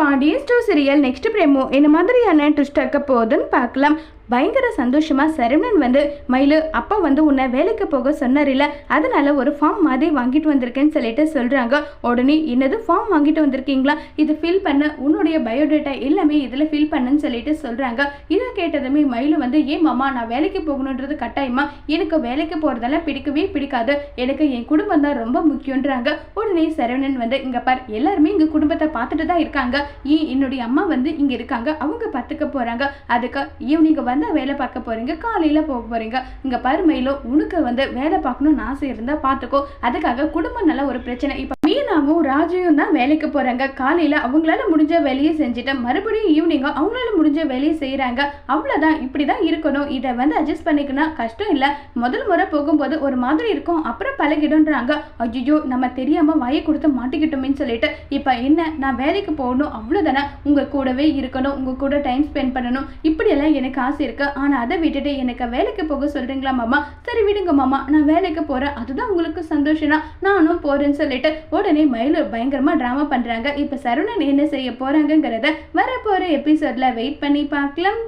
Pandian stores serial next promo. என்ன மாதிரியான twist இருக்க போகுதுன்னு பார்க்கலாம். பயங்கர சந்தோஷமா சரவணன் வந்து மயிலு அப்பா வந்து உன்னை வேலைக்கு போக சொன்னாரில்ல அதனால ஒரு ஃபார்ம் மாதிரி வாங்கிட்டு வந்திருக்கேன்னு சொல்லிட்டு சொல்றாங்க. உடனே என்னது ஃபார்ம் வாங்கிட்டு வந்திருக்கீங்களா? இது ஃபில் பண்ண உன்னுடைய பயோடேட்டா எல்லாமே இதில் ஃபில் பண்ணுன்னு சொல்லிட்டு சொல்றாங்க. இதை கேட்டதுமே மயிலு வந்து ஏன் மாமா நான் வேலைக்கு போகணுன்றது கட்டாயமா? எனக்கு வேலைக்கு போறதெல்லாம் பிடிக்கவே பிடிக்காது. எனக்கு என் குடும்பம் தான் ரொம்ப முக்கியன்றாங்க உடனே சரவணன் வந்து இங்க பார் எல்லாருமே இங்க குடும்பத்தை பார்த்துட்டு தான் இருக்காங்க. ஏன் என்னுடைய அம்மா வந்து இங்க இருக்காங்க? அவங்க பார்த்துக்க போறாங்க. அதுக்கு ஈவினிங் வந்து வேலை பார்க்க போறீங்க காலையில போக போறீங்க. இங்க பருமையிலோ உனக்கு வந்து வேலை பார்க்கணும்னு ஆசை இருந்தா பார்த்துக்கோ அதுக்காக குடும்பம் நல்ல ஒரு பிரச்சனை. இப்போ மீனாவும் ராஜையும் தான் வேலைக்கு போறாங்க. காலையில் அவங்களால முடிஞ்ச வேலையை செஞ்சுட்டு மறுபடியும் ஈவினிங்கும் அவங்களால முடிஞ்ச வேலையை செய்யறாங்க இப்படி தான் இருக்கணும். இதை வந்து அட்ஜஸ்ட் பண்ணிக்கணும் கஷ்டம் இல்லை. முதல் முறை போகும்போது ஒரு மாதிரி இருக்கும். அப்புறம் பழகிடும்ன்றாங்க. ஐயோ நம்ம தெரியாமல் வாயை கொடுத்து மாட்டிக்கிட்டோமேன்னு சொல்லிட்டு இப்போ என்ன? நான் வேலைக்கு போகணும். அவ்வளோதானே உங்க கூடவே இருக்கணும். உங்க கூட டைம் ஸ்பெண்ட் பண்ணணும். இப்படியெல்லாம் எனக்கு ஆசை இருக்குது ஆனால் அதை விட்டுட்டு எனக்கு வேலைக்கு போக சொல்கிறீங்களா மாமா? சரி விடுங்க மாமா. நான் வேலைக்கு போகிறேன் அதுதான் உங்களுக்கு சந்தோஷம்னா நானும் போகிறேன்னு சொல்லிட்டு உடனே மயிலு பயங்கரமா டிராமா பண்றாங்க. இப்ப சரவணன் என்ன செய்ய போகிறாங்கங்கிறத வரப்போற எபிசோட்ல வெயிட் பண்ணி பார்க்கலாம்.